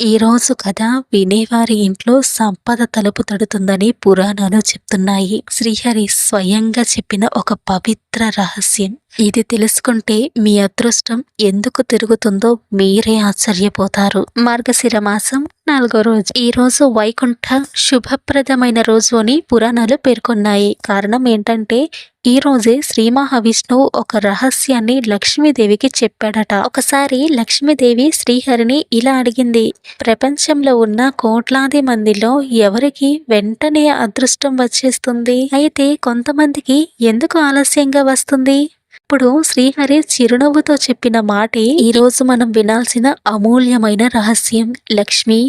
ఈ రోజు కథ వినేవారి ఇంట్లో సంపద తలుపు తడుతుందని పురాణాలు చెప్తున్నాయి. శ్రీహరి స్వయంగా చెప్పిన ఒక పవిత్ర రహస్యం. ఇది తెలుసుకుంటే మీ అదృష్టం ఎందుకు తిరుగుతుందో మీరే ఆశ్చర్యపోతారు. మార్గశిర మాసం నాలుగో రోజు. ఈ రోజు వైకుంఠ శుభప్రదమైన రోజు అని పురాణాలు పేర్కొన్నాయి. కారణం ఏంటంటే ఈ రోజే శ్రీ మహావిష్ణువు ఒక రహస్యాన్ని లక్ష్మీదేవికి చెప్పాడట. ఒకసారి లక్ష్మీదేవి శ్రీహరిని ఇలా అడిగింది ప్రపంచంలో ఉన్న కోట్లాది మందిలో ఎవరికి వెంటనే అదృష్టం వచ్చేస్తుంది? అయితే కొంతమందికి ఎందుకు ఆలస్యంగా వస్తుంది. ఇప్పుడు శ్రీహరి చిరునవ్వుతో చెప్పిన మాటే ఈరోజు మనం వినాల్సిన అమూల్యమైన రహస్యం. లక్ష్మి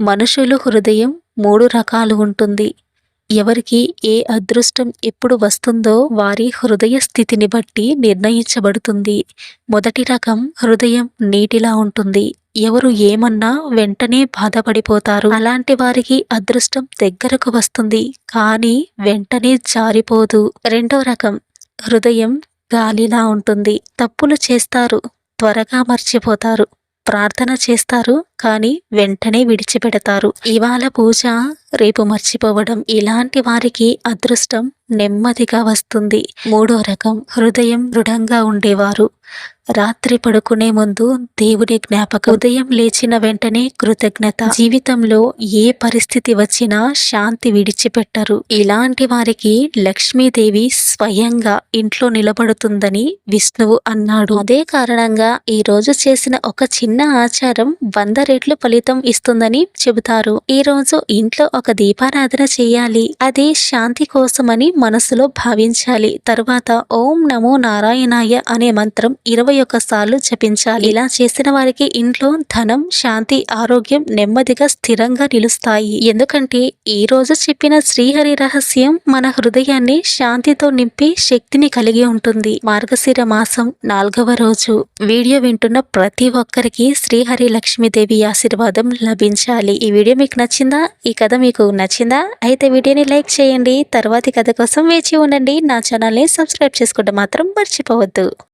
మనుషులు హృదయం మూడు రకాలు ఉంటుంది. ఎవరికి ఏ అదృష్టం ఎప్పుడు వస్తుందో వారి హృదయ స్థితిని బట్టి నిర్ణయించబడుతుంది. మొదటి రకం హృదయం నీటిలా ఉంటుంది. ఎవరు ఏమన్నా వెంటనే బాధపడిపోతారు. అలాంటి వారికి అదృష్టం దగ్గరకు వస్తుంది. కానీ వెంటనే జారిపోదు. రెండో రకం హృదయం గాలిలా ఉంటుంది. తప్పులు చేస్తారు. త్వరగా మర్చిపోతారు. ప్రార్థన చేస్తారు కానీ వెంటనే విడిచిపెడతారు. ఇవాళ పూజ రేపు మర్చిపోవడం ఇలాంటి వారికి అదృష్టం నెమ్మదిగా వస్తుంది. మూడో రకం హృదయం దృఢంగా ఉండేవారు. రాత్రి పడుకునే ముందు దేవుని జ్ఞాపకం ఉదయం లేచిన వెంటనే కృతజ్ఞత. జీవితంలో ఏ పరిస్థితి వచ్చినా శాంతి విడిచిపెట్టరు. ఇలాంటి వారికి లక్ష్మీదేవి స్వయంగా ఇంట్లో నిలబడుతుందని విష్ణువు అన్నాడు. అదే కారణంగా ఈ రోజు చేసిన ఒక చిన్న ఆచారం వంద రెట్లు ఫలితం ఇస్తుందని చెబుతారు. ఈ రోజు ఇంట్లో ఒక దీపారాధన చేయాలి. అది శాంతి కోసమని మనసులో భావించాలి. తరువాత ఓం నమో నారాయణాయ అనే మంత్రం ఇరవై సార్లు జపించాలి ఇలా చేసిన వారికి ఇంట్లో ధనం శాంతి ఆరోగ్యం నెమ్మదిగా స్థిరంగా నిలుస్తాయి. ఎందుకంటే ఈ రోజు చెప్పిన శ్రీహరి రహస్యం మన హృదయాన్ని శాంతితో నింపి శక్తిని కలిగి ఉంటుంది. మార్గశిర మాసం నాలుగవ రోజు. వీడియో వింటున్న ప్రతి ఒక్కరికి శ్రీహరి లక్ష్మీదేవి ఆశీర్వాదం లభించాలి. ఈ వీడియో మీకు నచ్చిందా? ఈ కథ మీకు నచ్చిందా? అయితే వీడియోని లైక్ చేయండి. తర్వాతి కథ కోసం వేచి ఉండండి. నా ఛానల్ని సబ్స్క్రైబ్ చేసుకుంటే మాత్రం మర్చిపోవద్దు.